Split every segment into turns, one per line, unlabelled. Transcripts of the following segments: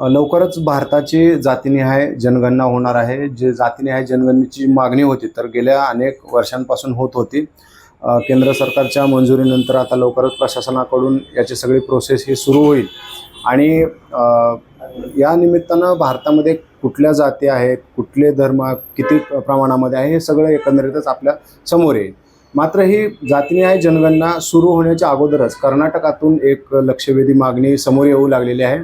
लवकरच भारताची जातीनिहाय जनगणना होणार आहे. जे जातीनिहाय जनगणनेची मागणी होती तर गेल्या अनेक वर्षांपासून होत होती. केंद्र सरकारच्या मंजुरीनंतर आता लवकरच प्रशासनाकडून याची सगळी प्रोसेस ही सुरू होईल. आणि या निमित्तानं भारतामध्ये कुठल्या जाती आहेत कुठले धर्म किती प्रमाणामध्ये आहे हे सगळं एकंदरीतच आपल्यासमोर येईल. मात्र ही जातीनिहाय जनगणना सुरू होण्याच्या अगोदरच कर्नाटकातून एक लक्षवेधी मागणी समोर येऊ लागलेली आहे.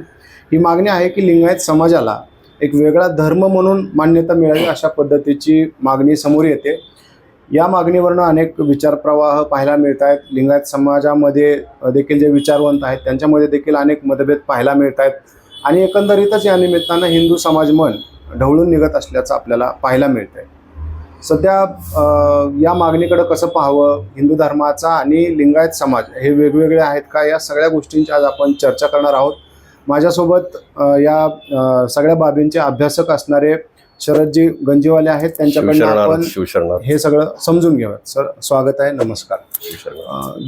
ही मागणी आहे की लिंगायत समाजाला एक वेगळा धर्म म्हणून मान्यता मिळावी अशा पद्धतीची मागणी समोर येते. या मागणीवरनं अनेक विचारप्रवाह पाहायला मिळत आहेत. लिंगायत समाजामध्ये देखील जे विचारवंत आहेत त्यांच्यामध्ये देखील अनेक मतभेद पाहायला मिळत आहेत. आणि एकंदरीतच या निमित्तानं हिंदू समाज मन ढवळून निघत असल्याचं आपल्याला पाहायला मिळत आहे. सध्या या मागणीकडं कसं पाहावं? हिंदू धर्माचा आणि लिंगायत समाज हे वेगवेगळे आहेत का? या सगळ्या गोष्टींची आज आपण चर्चा करणार आहोत. माझ्यासोबत या सगळ्या बाबींचे अभ्यासक असणारे शरदजी गंजीवाले आहेत. त्यांच्याकडनं आपण हे सगळं समजून घेऊयात. सर स्वागत आहे. नमस्कार.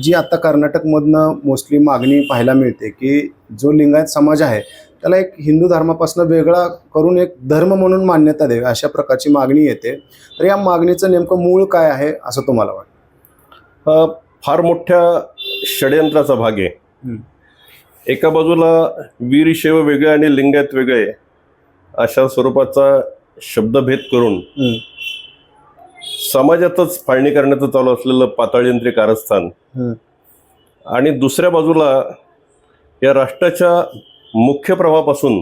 जी आता कर्नाटकमधनं मोस्टली मागणी पाहायला मिळते की जो लिंगायत समाज आहे त्याला एक हिंदू धर्मापासून वेगळा करून एक धर्म म्हणून मान्यता द्यावी अशा प्रकारची मागणी येते. तर या मागणीचं नेमकं मूळ काय आहे असं तुम्हाला वाटतं?
फार मोठ्या षडयंत्राचा भाग आहे. एका बाजूला वीरशैव वेगळे आणि लिंगायत वेगळे अशा स्वरूपाचा शब्दभेद करून. समाजातच फाळणी करण्याचं चालू असलेलं पाताळयंत्री कारस्थान. आणि दुसऱ्या बाजूला या राष्ट्राच्या मुख्य प्रवाहापासून.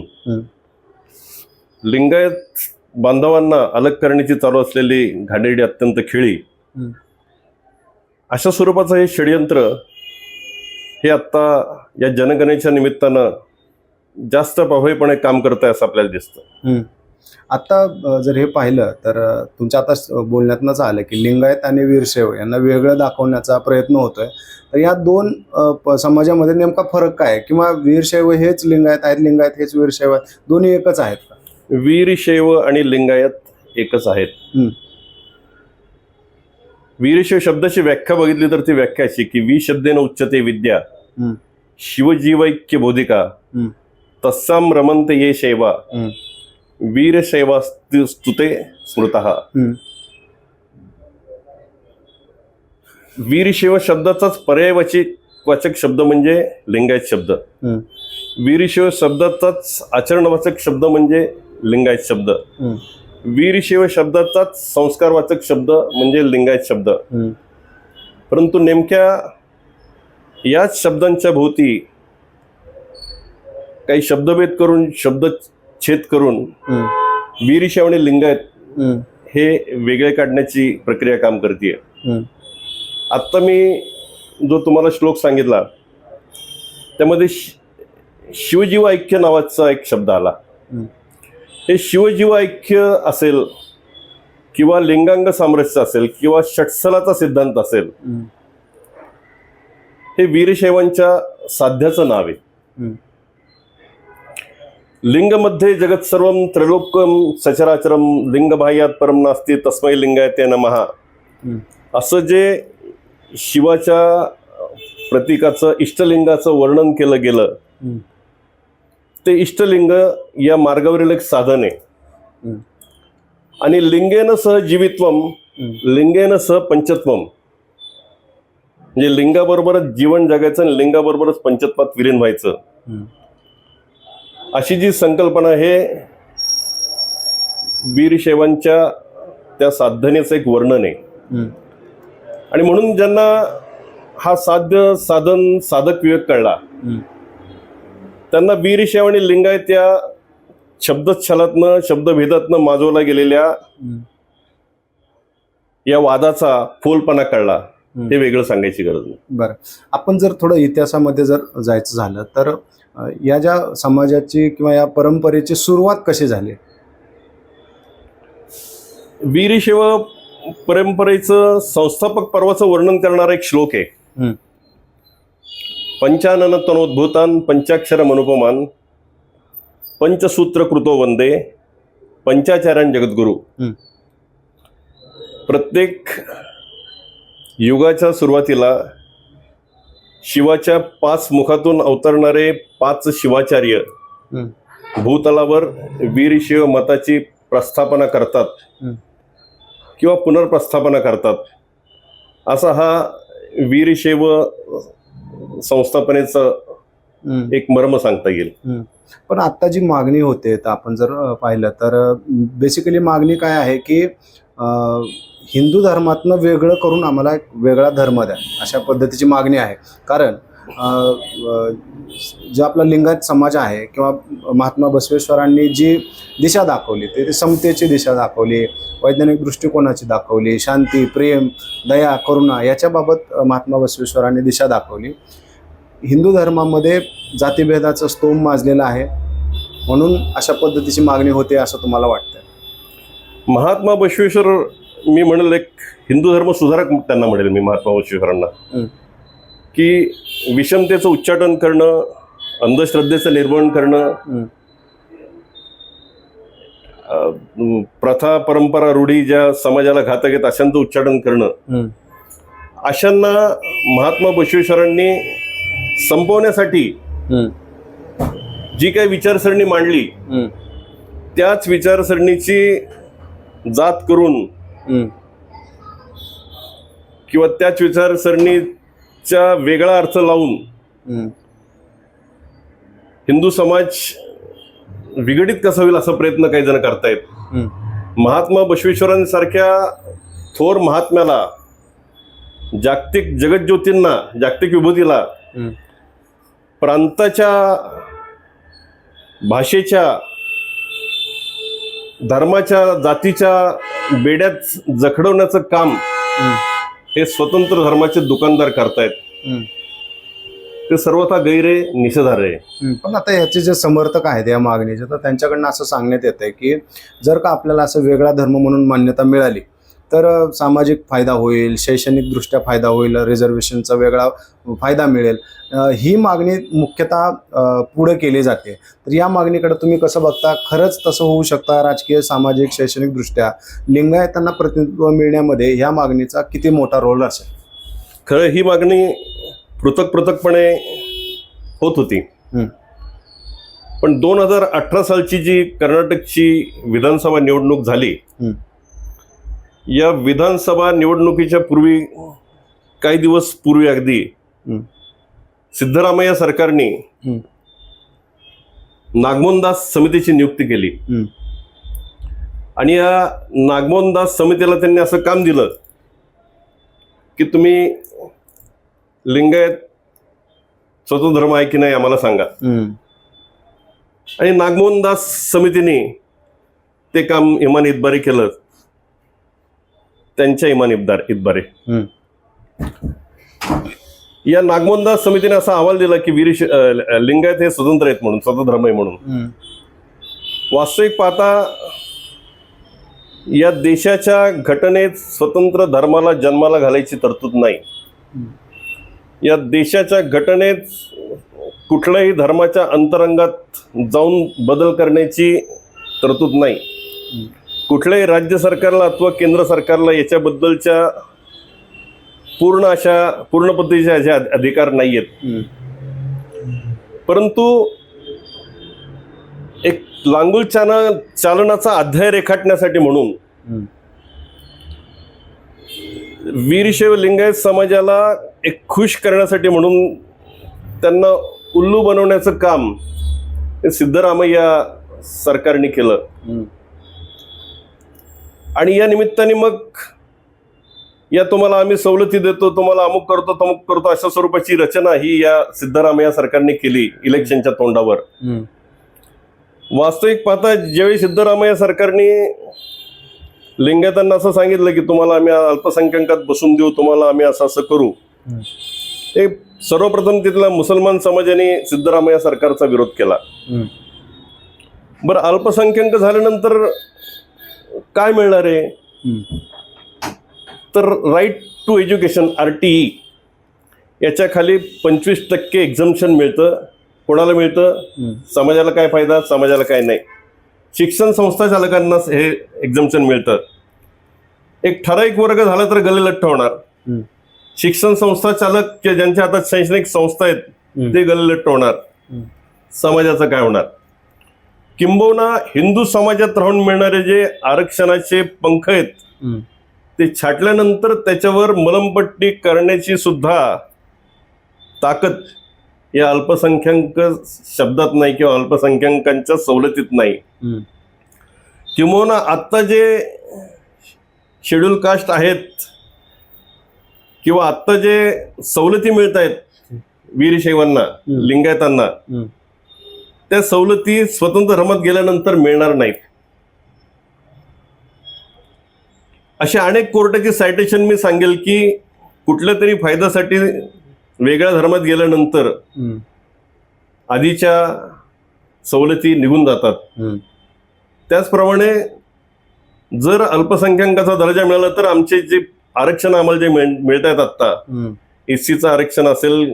लिंगायत बांधवांना अलग करण्याची चालू असलेली घाणेरडी अत्यंत खेळी. अशा स्वरूपाचं हे षडयंत्र हे आत्ता या जनगणनेच्या निमित्तानं जास्त प्रभावीपणे काम करत आहे असं आपल्याला दिसतं.
आता जर हे पाहिलं तर तुमच्या आता बोलण्यातनंच आलं की लिंगायत आणि वीरशैव यांना वेगळं दाखवण्याचा प्रयत्न होतोय. तर या दोन समाजामध्ये नेमका फरक काय? किंवा वीरशैव हेच लिंगायत आहेत लिंगायत हेच वीरशैव आहेत दोन्ही एकच आहेत का?
वीरशैव आणि लिंगायत एकच आहेत. वीरशैव शब्दाची व्याख्या बघितली तर ती व्याख्या अशी की वी शब्देन उच्चते विद्या.
हम्म.
शिवजीवैक्य बोधिका
हम्म.
तस्साम रमंत ये शैवा
हम्म.
वीरशैवा स्तु- स्तुते स्मृत. वीरशैव शब्दाचाच पर्यायवाची वाचक शब्द म्हणजे लिंगायत शब्द. वीरशैव शब्दाचाच आचरणवाचक शब्द म्हणजे लिंगायत शब्द. वीरशैव शब्दाचाच संस्कारवाचक शब्द म्हणजे लिंगायत शब्द. परंतु नेमक्या याच शब्दांच्या भोवती काही शब्दभेद करून शब्द छेद करून आणि लिंगायत. हे वेगळे काढण्याची प्रक्रिया काम करते. आत्ता मी जो तुम्हाला श्लोक सांगितला त्यामध्ये शिवजीव ऐक्य नावाचा एक शब्द आला. हे शिवजीव ऐक्य असेल किंवा लिंगांग सामरस्य असेल किंवा षटस्थलाचा सिद्धांत असेल. हे वीरशैवांच्या साध्याचं नाव आहे. लिंगमध्ये जगत सर्वम त्रैलोक्यम सचराचरम लिंगबाह्यात परम नास्ती तस्मै लिंगायते नमहा
हम्म.
असं जे शिवाच्या प्रतीकाचं इष्टलिंगाचं वर्णन केलं गेलं. ते इष्टलिंग या मार्गावरील एक साधन आहे. आणि लिंगेन सह जीवित्वम. लिंगेन सह पंचत्वम म्हणजे लिंगाबरोबरच जीवन जगायचं आणि लिंगाबरोबरच पंचत्वात विलीन व्हायचं. अशी जी संकल्पना हे वीरशैवांच्या त्या साधनेचं एक वर्णन आहे. आणि म्हणून ज्यांना हा साध्य साधन साधक विवेक कळला. त्यांना वीरशैव आणि लिंगायत या शब्दच्छलातनं शब्दभेदातनं माजवला गेलेल्या. या वादाचा फोलपणा कळला. हे वेगळं सांगायची गरज नाही.
बरं. आपण जर थोडं इतिहासामध्ये जर जायचं झालं तर या ज्या समाजाची किंवा या परंपरेची सुरुवात कशी झाली?
वीरशैव परंपरेचं संस्थापक पर्वाचं वर्णन करणारा एक श्लोक आहे. पंचानन तनोद्भूतान पंचाक्षर मनुपमान पंचसूत्र कृतो वंदे पंचाचार्यान जगद्गुरु. प्रत्येक युगाच्या सुरुवातीला शिवाच्या पाच मुखातून अवतरणारे पाच शिवाचार्य. भूतलावर वीरशैव मताची प्रस्थापना करतात. किंवा पुनर्प्रस्थापना करतात असा हा वीरशैव संस्थापनेचं. एक मर्म सांगता येईल
पण आता जी मागणी होते आपण जर पाहिलं तर बेसिकली मागणी काय आहे की हिंदू धर्मातनं वेगळं करून आम्हाला एक वेगळा धर्म द्या अशा पद्धतीची मागणी आहे. कारण जे आपला लिंगायत समाज आहे किंवा महात्मा बसवेश्वरांनी जी दिशा दाखवली ते समतेची दिशा दाखवली वैज्ञानिक दृष्टिकोनाची दाखवली शांती प्रेम दया करुणा याच्याबाबत महात्मा बसवेश्वरांनी दिशा दाखवली. हिंदू धर्मामध्ये जातीभेदाचं स्तोम माजलेलं आहे म्हणून अशा पद्धतीची मागणी होते असं तुम्हाला वाटतं
महात्मा बसवेश्वर मी म्हणेल एक हिंदू धर्म सुधारक त्यांना म्हणेल मी महात्मा
हं.
की विषमतेचं उच्चाटन करणं अंधश्रद्धेचं निर्मूलन करणं प्रथा परंपरा रूढी ज्या समाजाला घातक आहेत अशांचं उच्चाटन करणं. अशांना महात्मा बसवेश्वरांनी संपवण्यासाठी. जी काही विचारसरणी मांडली. त्याच विचारसरणीची जात करून. किंवा त्याच विचारसरणीचा वेगळा अर्थ लावून. हिंदू समाज विघटित कसा होईल असा प्रयत्न काही जण करतायत. महात्मा बसवेश्वरांसारख्या थोर महात्म्याला जागतिक जगज्योतींना जागतिक विभूतीला. प्रांताच्या भाषेच्या धर्माच्या जातीच्या बेड्यात जखडवण्याचं काम
हं.
स्वतंत्र धर्माचे दुकानदार करतायत. ते सर्वथा गैरे निषेधार्ह आहे.
पण आता ह्याचे जे समर्थक आहेत या मागणीचे तर त्यांच्याकडनं असं सांगण्यात येतं आहे की जर का आपल्याला असं वेगळा धर्म म्हणून मान्यता मिळाली तर सामाजिक फायदा होईल शैक्षणिकदृष्ट्या फायदा होईल रिझर्वेशनचा वेगळा फायदा मिळेल. ही मागणी मुख्यतः पुढे केली जाते. तर या मागणीकडे तुम्ही कसं बघता? खरंच तसं होऊ शकता राजकीय सामाजिक शैक्षणिकदृष्ट्या? लिंगायतांना प्रतिनिधित्व मिळण्यामध्ये ह्या मागणीचा किती मोठा रोल असेल?
खरं ही मागणी पृथक पृथकपणे होत. होती. पण दोन हजार अठरा सालची जी कर्नाटकची विधानसभा निवडणूक झाली. या विधानसभा निवडणुकीच्या पूर्वी काही दिवस पूर्वी अगदी. सिद्धरामय्या सरकारने. नागमोहनदास समितीची नियुक्ती केली. आणि या नागमोहनदास समितीला त्यांनी असं काम दिलं की तुम्ही लिंगायत स्वतंत्र धर्म आहे की नाही आम्हाला सांगा. आणि नागमोहनदास समितीने ते काम इमान इतबारी केलं त्यांच्या इमान इतबार. इतबारे. या नागमोहनदास समितीने असा अहवाल दिला की वीर लिंगायत हे स्वतंत्र आहेत म्हणून स्वतंत्र धर्म आहे म्हणून. वास्तविक पाहता या देशाच्या घटनेत स्वतंत्र धर्माला जन्माला घालायची तरतूद नाही. या देशाच्या घटनेत कुठल्याही धर्माच्या अंतरंगात जाऊन बदल करण्याची तरतूद नाही. कुठल्याही राज्य सरकारला अथवा केंद्र सरकारला याच्याबद्दलच्या पूर्ण अशा पूर्ण पद्धतीचे असे अध- अधिकार नाही आहेत. परंतु एक लांगुल चाना चालनाचा अध्याय रेखाटण्यासाठी म्हणून. वीरशैव लिंगायत समाजाला एक खुश करण्यासाठी म्हणून त्यांना उल्लू बनवण्याचं काम हे सिद्धरामय्या सरकारने केलं. आणि या निमित्ताने मग या तुम्हाला आम्ही सवलती देतो तुम्हाला अमुक करतो तमुक करतो अशा स्वरूपाची रचना ही या सिद्धरामय्या सरकारने केली इलेक्शनच्या तोंडावर. वास्तविक पाहता ज्यावेळी सिद्धरामय्या सरकारने लिंगायतांना असं सांगितलं की तुम्हाला आम्ही अल्पसंख्याकात बसून देऊ तुम्हाला आम्ही असं असं करू
हं.
ते सर्वप्रथम तिथल्या मुसलमान समाजाने सिद्धरामय्या सरकारचा विरोध केला. बरं अल्पसंख्याक झाल्यानंतर काय मिळणार आहे. तर right to education R T E याच्या खाली पंचवीस टक्के एक्झम्शन मिळतं कोणाला मिळतं. समाजाला काय फायदा समाजाला काय नाही शिक्षण संस्था चालकांना हे एक्झम्शन मिळतं एक ठराविक वर्ग झाला तर गल्लीलठ्ठ होणार. शिक्षण संस्था चालक किंवा ज्यांच्या हातात शैक्षणिक संस्था आहेत. ते गल्लीलठ्ठ होणार. समाजाचं काय होणार किंबहुना हिंदू समाजात राहून मिळणारे जे आरक्षणाचे पंख आहेत. ते छाटल्यानंतर त्याच्यावर मलमपट्टी करण्याची सुद्धा ताकद या अल्पसंख्याक शब्दात नाही किंवा अल्पसंख्याकांच्या सवलतीत नाही. किंबहुना आत्ता जे शेड्यूल कास्ट आहेत किंवा आत्ता जे सवलती मिळत आहेत वीरशैवांना. लिंगायतांना. त्या सवलती स्वतंत्र धर्मात गेल्यानंतर मिळणार नाहीत अशा अनेक कोर्टाची सायटेशन मी सांगेल की कुठल्या तरी फायद्यासाठी वेगळ्या धर्मात गेल्यानंतर. आधीच्या सवलती निघून जातात. त्याचप्रमाणे जर अल्पसंख्याकाचा दर्जा मिळाला तर आमचे जे आरक्षण आम्हाला जे मिळ मिळत आहेत आत्ता. एस सीचं आरक्षण असेल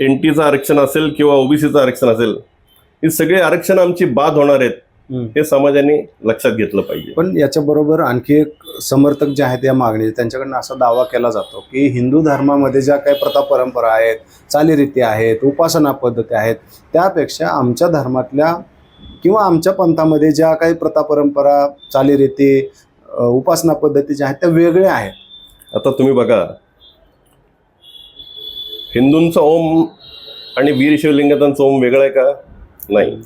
एन टीचं आरक्षण असेल किंवा ओबीसीचं आरक्षण असेल ही सगळी आरक्षण आमची बाद होणार आहेत. हे समाजाने लक्षात घेतलं पाहिजे
पण याच्याबरोबर आणखी एक समर्थक जे आहेत या मागणी त्यांच्याकडनं असा दावा केला जातो की हिंदू धर्मामध्ये ज्या काही प्रथा परंपरा आहेत चालीरीती आहेत उपासना पद्धती आहेत त्यापेक्षा आमच्या धर्मातल्या किंवा आमच्या पंथामध्ये ज्या काही प्रथा परंपरा चालीरीती उपासना पद्धती ज्या आहेत त्या वेगळ्या आहेत
आता तुम्ही बघा हिंदूंचा ओम आणि वीर शिवलिंगांचा ओम वेगळा आहे का? नाही.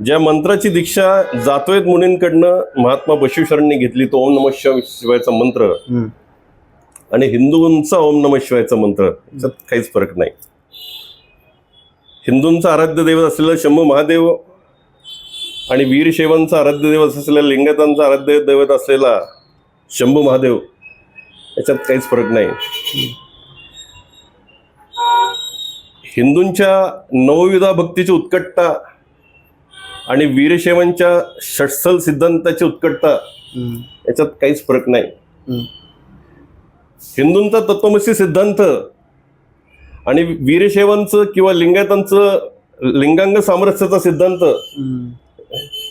ज्या मंत्राची दीक्षा जातोयत मुनींकडनं महात्मा बसवेश्वरांनी घेतली तो ओम नम शिवायचा मंत्र. आणि हिंदूंचा ओम नम शिवायचा मंत्र याच्यात काहीच फरक नाही. हिंदूंचा आराध्य दैवत असलेला शंभू महादेव आणि वीरशैवांचा आराध्य दैवत असलेला लिंगायतांचा आराध्य दैवत असलेला शंभू महादेव याच्यात काहीच फरक नाही. हिंदूंच्या नवविधा भक्तीची उत्कटता आणि वीरशैवांच्या षटस्थल सिद्धांताची उत्कटता. याच्यात काहीच फरक नाही. हिंदूंचा तत्वमसी सिद्धांत आणि वीरशैवांचं किंवा लिंगायतांचं लिंगांग सामरस्याचा सिद्धांत.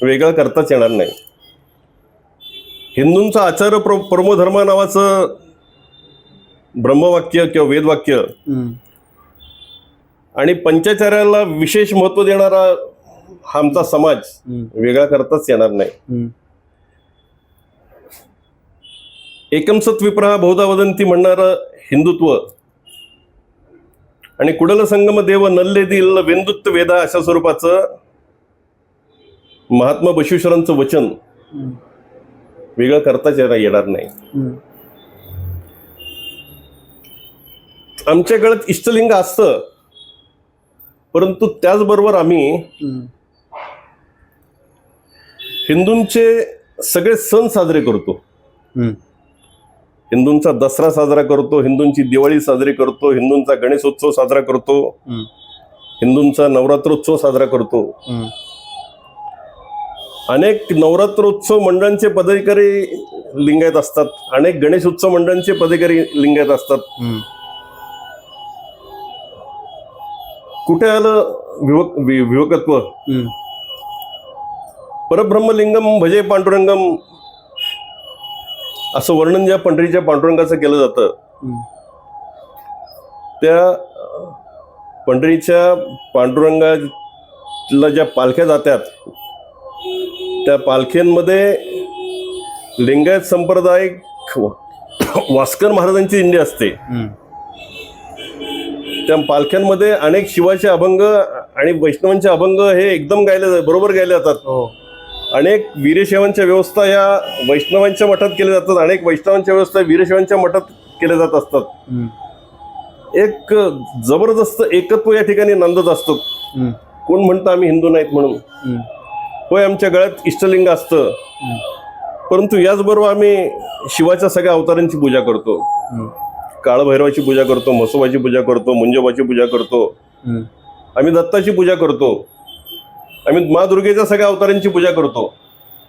वेगळा करताच येणार नाही हिंदूंचा आचार्य प्र परमोधर्मा नावाचं ब्रह्मवाक्य किंवा वेदवाक्य. आणि पंचाचार्याला विशेष महत्त्व देणारा हा आमचा समाज. वेगळा करताच येणार नाही. एकमसत विप्रहा बहुधा वदंती म्हणणारं हिंदुत्व आणि कुडल संगम देव नल्ले दिल वेंदुत्व वेदा अशा स्वरूपाचं महात्मा बसवेश्वरांचं वचन. वेगळं करताच येणार नाही. आमच्या इष्टलिंग असतं परंतु त्याचबरोबर आम्ही. हिंदूंचे सगळे सण साजरे करतो. हिंदूंचा दसरा साजरा करतो हिंदूंची दिवाळी साजरी करतो हिंदूंचा गणेशोत्सव साजरा करतो. हिंदूंचा नवरात्रोत्सव साजरा करतो. अनेक नवरात्रोत्सव मंडळांचे पदाधिकारी लिंगायत असतात अनेक गणेश उत्सव मंडळांचे पदाधिकारी लिंगायत असतात कुठे आलं विवक वि- विवकत्व
हम्म.
परब्रह्मलिंगम भजे पांडुरंगम असं वर्णन ज्या पंढरीच्या पांडुरंगाचं केलं जातं
हम्म.
त्या पंढरीच्या पांडुरंगाला ज्या पालख्या जातात त्या पालख्यांमध्ये लिंगायत संप्रदाय वास्कर महाराजांची दिंडी असते
हम्म.
त्या पालख्यांमध्ये अनेक शिवाचे अभंग आणि वैष्णवांचे अभंग हे एकदम गायले बरोबर गायले जातात
हो
अनेक वीरशैवांच्या व्यवस्था या वैष्णवांच्या मठात केल्या जातात अनेक वैष्णवांच्या व्यवस्था वीरशैवांच्या मठात केल्या जात असतात. एक जबरदस्त एकत्व या ठिकाणी नांदत असतो. कोण म्हणतं आम्ही हिंदू नाहीत म्हणून. होय आमच्या गळ्यात इष्टलिंग असतं. परंतु याचबरोबर आम्ही शिवाच्या सगळ्या अवतारांची पूजा करतो. काळभैरवाची पूजा करतो म्हसोबाची पूजा करतो मुंजोबाची पूजा करतो. आम्ही दत्ताची पूजा करतो आम्ही मा दुर्गेच्या सगळ्या अवतारांची पूजा करतो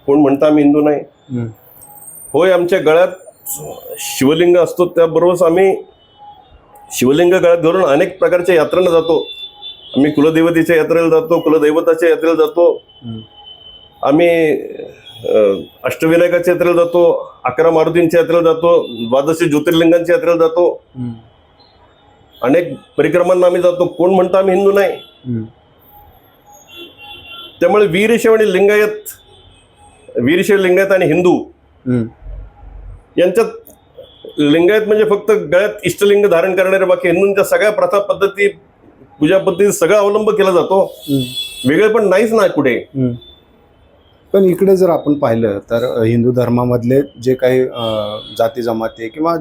कोण म्हणतं आम्ही हिंदू नाही. होय आमच्या गळ्यात शिवलिंग असतो त्याबरोबरच आम्ही शिवलिंग गळ्यात धरून अनेक प्रकारच्या यात्रांना जातो आम्ही कुलदेवतेच्या यात्रेला जातो कुलदैवताच्या यात्रेला जातो. आम्ही अष्टविनायकाच्या यात्रेला जातो अकरा मारुतींच्या यात्रेला जातो द्वादशी ज्योतिर्लिंगांच्या यात्रेला जातो. अनेक परिक्रमांना आम्ही जातो कोण म्हणतं आम्ही हिंदू नाही. त्यामुळे वीरशैव आणि लिंगायत वीरशैव लिंगायत आणि हिंदू. यांच्यात लिंगायत म्हणजे फक्त गळ्यात इष्टलिंग धारण करणारे बाकी हिंदूंच्या सगळ्या प्रथा पद्धती पूजा पद्धती सगळा अवलंब केला जातो. वेगळे पण नाहीच ना कुठे.
पण इकडे जर आपण पाहिलं तर हिंदू धर्मामधले जे काही जाती जमाती किंवा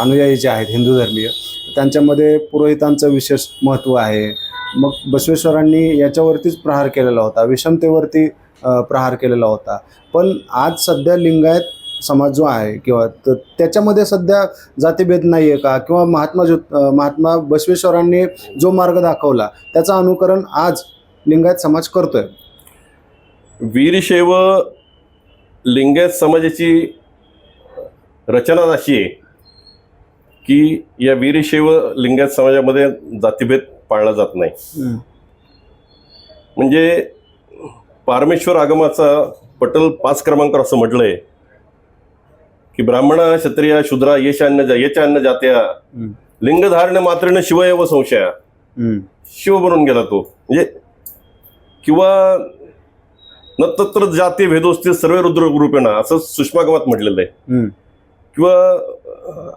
अनुयायी जे आहेत हिंदू धर्मीय त्यांच्यामध्ये पुरोहितांचं विशेष महत्त्व आहे. मग बसवेश्वरांनी याच्यावरतीच प्रहार केलेला होता विषमतेवरती प्रहार केलेला होता. पण आज सध्या लिंगायत समाज जो आहे किंवा त- त्याच्यामध्ये सध्या जातीभेद नाही आहे का? किंवा महात्मा ज्यो महात्मा बसवेश्वरांनी जो मार्ग दाखवला त्याचं अनुकरण आज लिंगायत समाज करतोय.
वीरशैव लिंगायत समाजाची रचना अशी आहे की या वीरशैव लिंगायत समाजामध्ये जातीभेद पाळला जात नाही म्हणजे पारमेश्वर आगमाचा पटल पाच क्रमांकावर असं म्हटलंय की ब्राह्मण क्षत्रिय शूद्रा येशान्न येचान्न जात्या
हम्म.
लिंगधारण मात्रेनं शिवयव संशया
हम्म.
शिव बनून गेला तो म्हणजे किंवा न तत्र जाती भेदोस्ती सर्व रुद्र रूपेणा असं सुषमागमात म्हटलेलं आहे. किंवा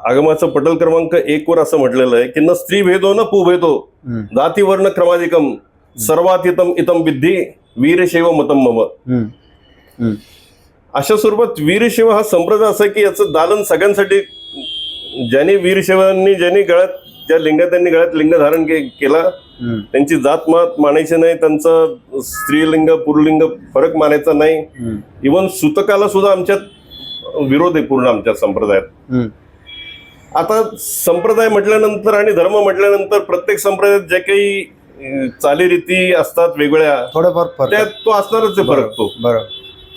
आगमाचं पटल क्रमांक एक वर असं म्हटलेलं आहे की न स्त्री भेदो न पुभेदो
हम्म.
जाती वर्ण क्रमाधिकम सर्वातितम इतम विद्धी वीरशैव मतम मम. अशा स्वरूपात वीरशैव हा संप्रदाय असा की याचं दालन सगळ्यांसाठी ज्यांनी वीरशैवांनी ज्यांनी गळ्यात ज्या लिंगात त्यांनी गळ्यात लिंग धारण के केला. त्यांची जात मात मानायची नाही त्यांचं स्त्रीलिंग पुरुलिंग फरक मानायचा नाही. इवन सुतकाला सुद्धा आमच्यात विरोध आहे पूर्ण आमच्या संप्रदायात. आता संप्रदाय म्हटल्यानंतर आणि धर्म म्हटल्यानंतर प्रत्येक संप्रदायात ज्या काही चालीरीती असतात वेगळ्या
थोडंफार फरक
त्यात तो असणारच आहे फरक तो
बरं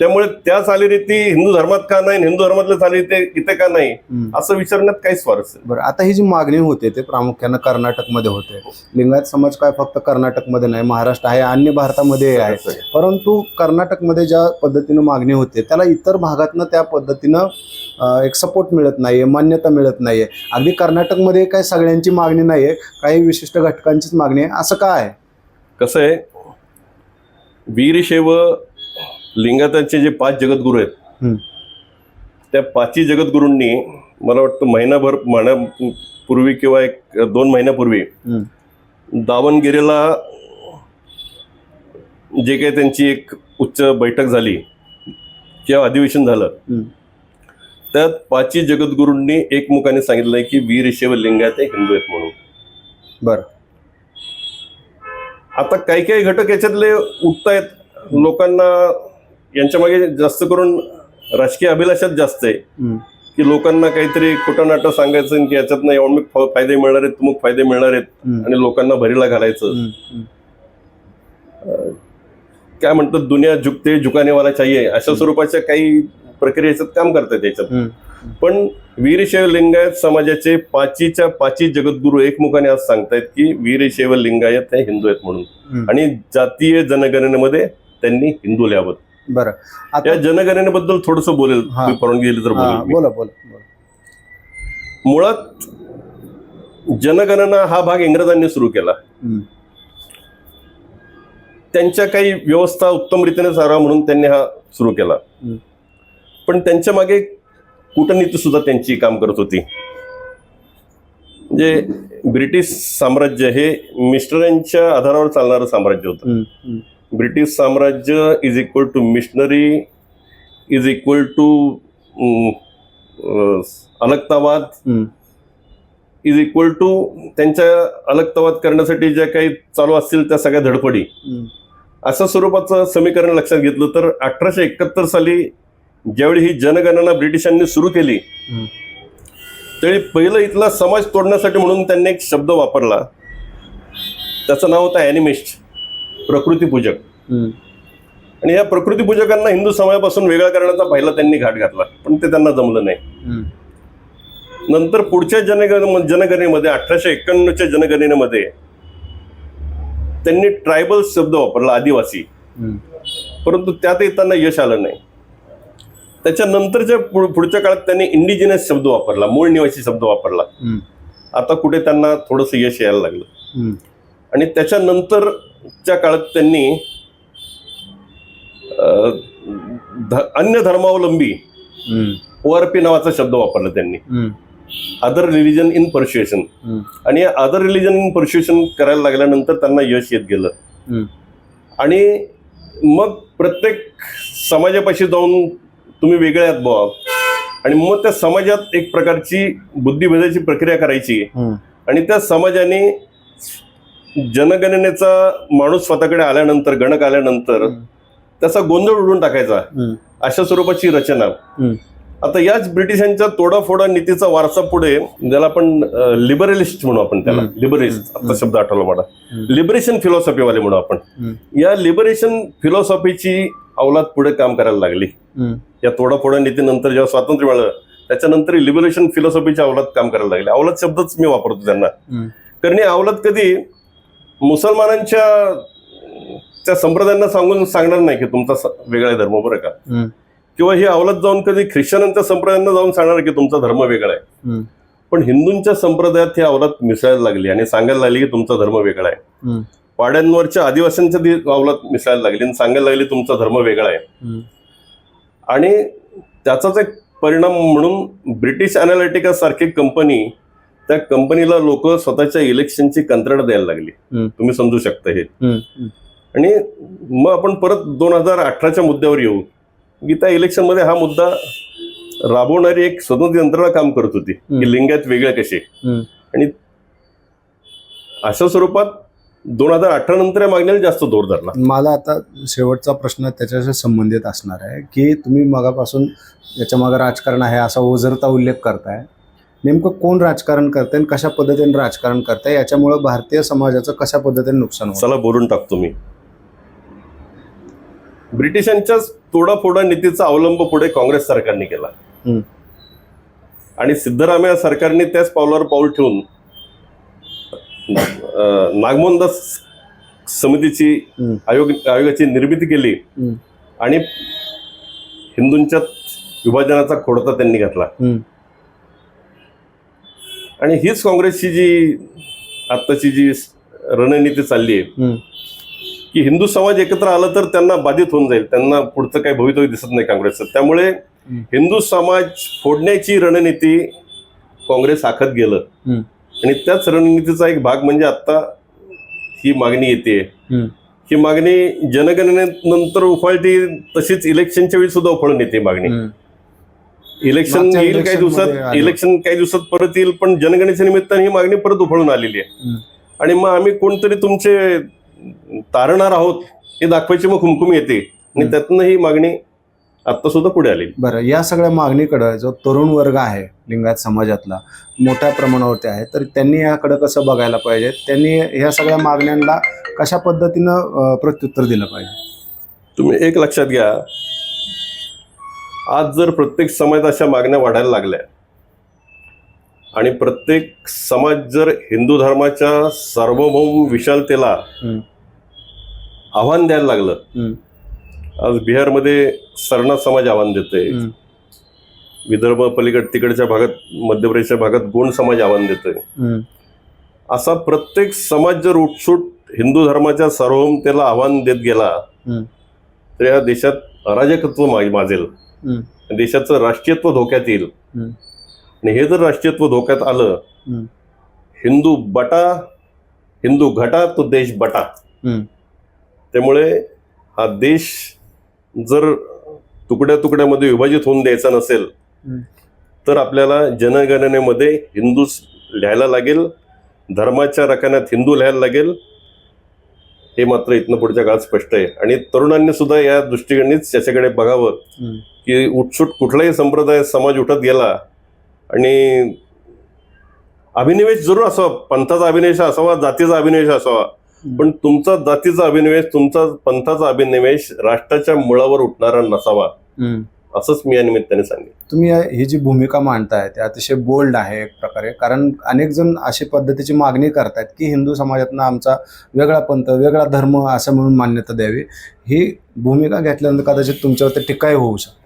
त्यामुळे त्या चालीरीती हिंदू धर्मात का नाही हिंदू धर्मातल्या चालीरीती इथे का नाही. असं विचारण्यात काही स्वारस्य.
बरं आता ही जी मागणी होते ते प्रामुख्यानं कर्नाटकमध्ये होते. लिंगायत समाज काय फक्त कर्नाटकमध्ये नाही महाराष्ट्र आहे अन्य भारतामध्ये आहे. परंतु कर्नाटकमध्ये ज्या पद्धतीनं मागणी होते त्याला इतर भागातनं त्या पद्धतीनं एक सपोर्ट मिळत नाहीये मान्यता मिळत नाहीये. अगदी कर्नाटकमध्ये काय सगळ्यांची मागणी नाहीये काही विशिष्ट घटकांचीच मागणी आहे असं काय आहे?
कसं आहे वीरशैव लिंगायतांचे जे पाच जगद्गुरू आहेत. त्या पाचही जगद्गुरूंनी मला वाटतं महिनाभर महिन्यापूर्वी किंवा एक दोन महिन्यापूर्वी. दावणगिरीला जे काही त्यांची एक उच्च बैठक झाली किंवा अधिवेशन झालं. त्यात पाचही जगद्गुरूंनी एकमुखाने सांगितलंय की वीरशैव लिंगायत हे हिंदू आहेत म्हणून
बरं
आता काही काही घटक याच्यातले उठतायत लोकांना यांच्या मागे जास्त करून राजकीय अभिलाषात जास्त आहे. की लोकांना काहीतरी खोटं नाटं सांगायचं की याच्यातनं एवढे फायदे मिळणार आहेत तुमक फायदे मिळणार आहेत. आणि लोकांना भरीला घालायचं. काय म्हणतात दुनिया झुकते झुकानेवाला चाहिए अशा स्वरूपाच्या काही प्रक्रिया याच्यात काम करतात याच्यात. पण वीरशैव लिंगायत समाजाचे पाचीच्या पाची जगद्गुरू एकमुखाने आज सांगतायत की वीरशैव लिंगायत हे हिंदू आहेत म्हणून. आणि जातीय जनगणनेमध्ये त्यांनी हिंदू लिहावं
बरं आता
या जनगणनेबद्दल थोडस बोलेल
हा.
तुम्ही परवानगी दिली तर
हा,
बोलेल मी.
बोला बोला बोला.
मुळात जनगणना हा भाग इंग्रजांनी सुरू केला
हम्म.
त्यांच्या काही व्यवस्था उत्तम रीतीने चालावा म्हणून त्यांनी हा सुरू केला
हम्म.
पण त्यांच्या मागे कूटनीती सुद्धा त्यांची काम करत होती म्हणजे ब्रिटिश साम्राज्य हे मिस्टरांच्या आधारावर चालणारं साम्राज्य होतं
हम्म. हम्म.
ब्रिटिश साम्राज्य is equal to missionary is equal to अलगतावाद. Is equal to त्यांच्या अलगतावाद करण्यासाठी ज्या काही चालू असतील त्या सगळ्या धडपडी. अशा स्वरूपाचं समीकरण लक्षात घेतलं तर अठराशे एकाहत्तर साली ज्यावेळी ही जनगणना ब्रिटिशांनी सुरू केली. त्यावेळी पहिलं इथला समाज तोडण्यासाठी म्हणून त्यांनी एक शब्द वापरला त्याचं नाव होतं ॲनिमिस्ट प्रकृतीपूजक. आणि या प्रकृतीपूजकांना हिंदू समाजापासून वेगळा करण्याचा पहिला त्यांनी घाट घातला पण ते त्यांना जमलं नाही. नंतर पुढच्या जनगण जनगणनेमध्ये अठराशे एक्क्याण्णवच्या जनगणनेमध्ये त्यांनी ट्रायबल शब्द वापरला आदिवासी. परंतु त्यातही त्यांना यश आलं नाही त्याच्यानंतरच्या पुढ- पुढच्या काळात त्यांनी इंडिजिनस शब्द वापरला मूळ निवासी शब्द वापरला. आता कुठे त्यांना थोडंसं यश यायला लागलं. आणि त्याच्यानंतरच्या काळात त्यांनी ध- अन्य धर्मावलंबी ओ आर पी नावाचा शब्द वापरला त्यांनी. अदर रिलिजन इन पर्च्युएशन
हम्म,
आणि अदर रिलिजन इन पर्च्युएशन करायला लागल्यानंतर त्यांना यश येत गेलं. आणि मग प्रत्येक समाजापाशी जाऊन तुम्ही वेगळे आहात बुवा. आणि मग त्या समाजात एक प्रकारची बुद्धिभेदाची प्रक्रिया करायची. आणि त्या समाजाने जनगणनेचा माणूस स्वतःकडे आल्यानंतर गणक आल्यानंतर त्याचा गोंधळ उडून टाकायचा. अशा स्वरूपाची रचना. आता याच ब्रिटिशांच्या तोडाफोडा नीतीचा वारसा पुढे ज्याला आपण लिबरलिस्ट म्हणू आपण त्याला.
हम्म.
आता शब्द आठवला मला. लिबरेशन फिलॉसॉफीवाले म्हणू आपण. या लिबरेशन फिलॉसॉफीची अवलाद पुढे काम करायला लागली. या तोडाफोडा नीतीनंतर जेव्हा स्वातंत्र्य मिळालं त्याच्यानंतर लिबरेशन फिलॉसॉफीची अवलाद काम करायला लागली. अवलाद शब्दच मी वापरतो त्यांना. कारण अवलाद कधी मुसलमानांच्या त्या संप्रदायांना सांगून सांगणार नाही की तुमचा वेगळा धर्म बरं का? किंवा ही अवलाद जाऊन कधी ख्रिश्चनांच्या संप्रदायांना जाऊन सांगणार की तुमचा धर्म वेगळा आहे. पण हिंदूंच्या संप्रदायात ही अवलाद मिसळायला लागली आणि सांगायला लागली की तुमचा धर्म वेगळा आहे. वाड्यांवरच्या आदिवासींच्या ती मिसळायला लागली आणि सांगायला लागली तुमचा धर्म वेगळा आहे. आणि त्याचाच एक परिणाम म्हणून ब्रिटिश अनालिटिका सारखी कंपनी त्या कंपनीला लोक स्वतःच्या इलेक्शनची कंत्राट द्यायला लागली. तुम्ही समजू शकता हे. आणि मग आपण परत दोन हजार अठराच्या मुद्द्यावर येऊ की त्या इलेक्शनमध्ये हा मुद्दा राबवणारी एक स्वतंत्र यंत्रणा काम करत होती. की लिंगायत वेगळे कसे. आणि अशा स्वरूपात दोन हजार अठरा नंतर या मागणीला जास्त जोर धरला
मला आता शेवटचा प्रश्न त्याच्याशी संबंधित असणार आहे की तुम्ही मगापासून याच्या मागे राजकारण आहे असा ओझरता उल्लेख करताय नेमकं कोण राजकारण करतंय आणि कशा पद्धतीने राजकारण करताय याच्यामुळं भारतीय समाजाचं कशा पद्धतीने नुकसान होतं
चला बोलून टाकतो मी ब्रिटिशांच्या तोडाफोडा नीतीचा अवलंब पुढे काँग्रेस सरकारने केला. आणि सिद्धरामय्या सरकारने त्याच पावलावर पाऊल ठेवून नागमोहनदास समितीची. आयोग आयोगाची निर्मिती केली. आणि हिंदूंच्यात विभाजनाचा खोडता त्यांनी घातला. आणि हीच काँग्रेसची जी आत्ताची जी रणनीती चालली आहे. की हिंदू समाज एकत्र आला तर त्यांना बाधित होऊन जाईल त्यांना पुढचं काही भवितव्य दिसत नाही काँग्रेसचं त्यामुळे. हिंदू समाज फोडण्याची रणनीती काँग्रेस आखत गेलं. आणि त्याच रणनीतीचा एक भाग म्हणजे आता ही मागणी येते. ही मागणी जनगणनेनंतर उफाळती तशीच इलेक्शनच्या वेळी सुद्धा उफाळून येते मागणी. इलेक्शन
मागच्या
येईल काही दिवसात
आली.
इलेक्शन काही दिवसात परत येईल पण जनगणनेच्या निमित्ताने ही मागणी परत उफाळून आलेली आहे
हम्म.
आणि मग आम्ही कोणतरी तुमचे तारणार आहोत हे दाखवायची मग खुमखुमी येते आणि. त्यातनं ही मागणी आता सुद्धा पुढे आली
बरं या सगळ्या मागणीकडं जो तरुण वर्ग आहे लिंगायत समाजातला मोठ्या प्रमाणावरती आहे तर त्यांनी याकडं कसं बघायला पाहिजे त्यांनी ह्या सगळ्या मागण्यांना कशा पद्धतीनं अं, प्रत्युत्तर दिलं पाहिजे
तुम्ही एक लक्षात घ्या आज जर प्रत्येक समाज अशा मागण्या वाढायला लागल्या आणि प्रत्येक समाज जर हिंदू धर्माच्या सार्वभौम विशालतेला. आव्हान द्यायला लागलं. आज बिहारमध्ये सरना समाज आव्हान
हम्म.
विदर्भ पलीकड तिकडच्या भागात मध्य प्रदेशच्या भागात गोंड समाज आव्हान देतोय. असा प्रत्येक समाज जर उठसूट हिंदू धर्माच्या सार्वभौमतेला आव्हान देत गेला. तर या देशात अराजकत्व माजेल. देशाचं राष्ट्रीयत्व धोक्यात येईल. आणि हे जर राष्ट्रीयत्व धोक्यात आलं. हिंदू बटा हिंदू घटा तो देश बटा. त्यामुळे हा देश जर तुकड्या तुकड्यामध्ये विभाजित होऊन द्यायचा नसेल. तर आपल्याला जनगणनेमध्ये हिंदू लिहायला लागेल धर्माच्या रकान्यात हिंदू लिहायला लागेल हे मात्र इथनं पुढच्या काळात स्पष्ट आहे. आणि तरुणांनी सुद्धा या दृष्टीकडनीच याच्याकडे बघावं. की उठसूट कुठलाही संप्रदाय समाज उठत गेला आणि अभिनिवेश जरूर असावा. पंथाचा अभिनिवेश असावा जातीचा अभिनिवेश असावा. पण तुमचा जातीचा अभिनिवेश तुमचा पंथाचा अभिनिवेश राष्ट्राच्या मुळावर उठणारा नसावा. असंच मी या निमित्ताने सांगेन.
तुम्ही ही जी भूमिका मांडताय ते अतिशय बोल्ड आहे एक प्रकारे. कारण अनेक जण अशी पद्धतीची मागणी करतायत की हिंदू समाजातनं आमचा वेगळा पंथ वेगळा धर्म असं म्हणून मान्यता द्यावी. ही भूमिका घेतल्यानंतर कदाचित तुमच्यावरती टीकाही होऊ शकते.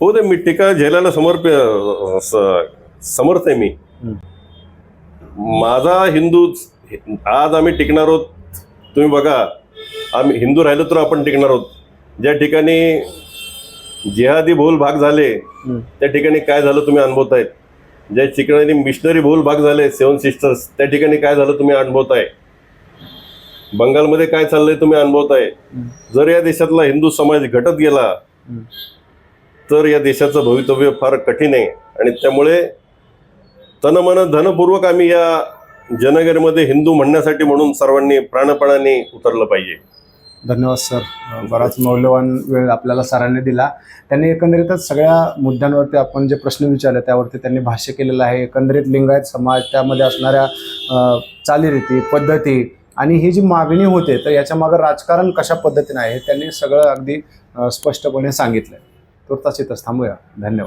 हो ते मी टीका झेलायला समर्प समर्थ आहे मी. माझा हिंदू आज आम्ही टिकणार आहोत तुम्ही बघा आम्ही हिंदू राहिलो तर आपण टिकणार आहोत. ज्या ठिकाणी जिहादी बहुल भाग झाले. त्या ठिकाणी काय झालं तुम्ही अनुभवतायत ज्या ठिकाणी मिशनरी बहुल भाग झाले सेवन सिस्टर्स त्या ठिकाणी काय झालं तुम्ही अनुभवताय बंगालमध्ये काय चाललंय तुम्ही अनुभवताय. जर या देशातला हिंदू समाज घटत गेला. तर या देशाचं भवितव्य फार कठीण आहे आणि त्यामुळे तनमन धनपूर्वक आम्ही या जनगणमध्ये हिंदू म्हणण्यासाठी म्हणून सर्वांनी प्राणपणाने उतरलं पाहिजे
धन्यवाद सर. बराच मौल्यवान वेळ आपल्याला सरांनी दिला. त्यांनी एकंदरीतच सगळ्या मुद्द्यांवरती आपण जे प्रश्न विचारले त्यावरती त्यांनी भाष्य केलेलं आहे. एकंदरीत लिंगायत समाज त्यामध्ये असणाऱ्या चालीरीती पद्धती आणि ही जी मागणी होते तर याच्या मागं राजकारण कशा पद्धतीने आहे हे त्यांनी सगळं अगदी स्पष्टपणे सांगितलं तुर्तास इथंच थांबूया. धन्यवाद.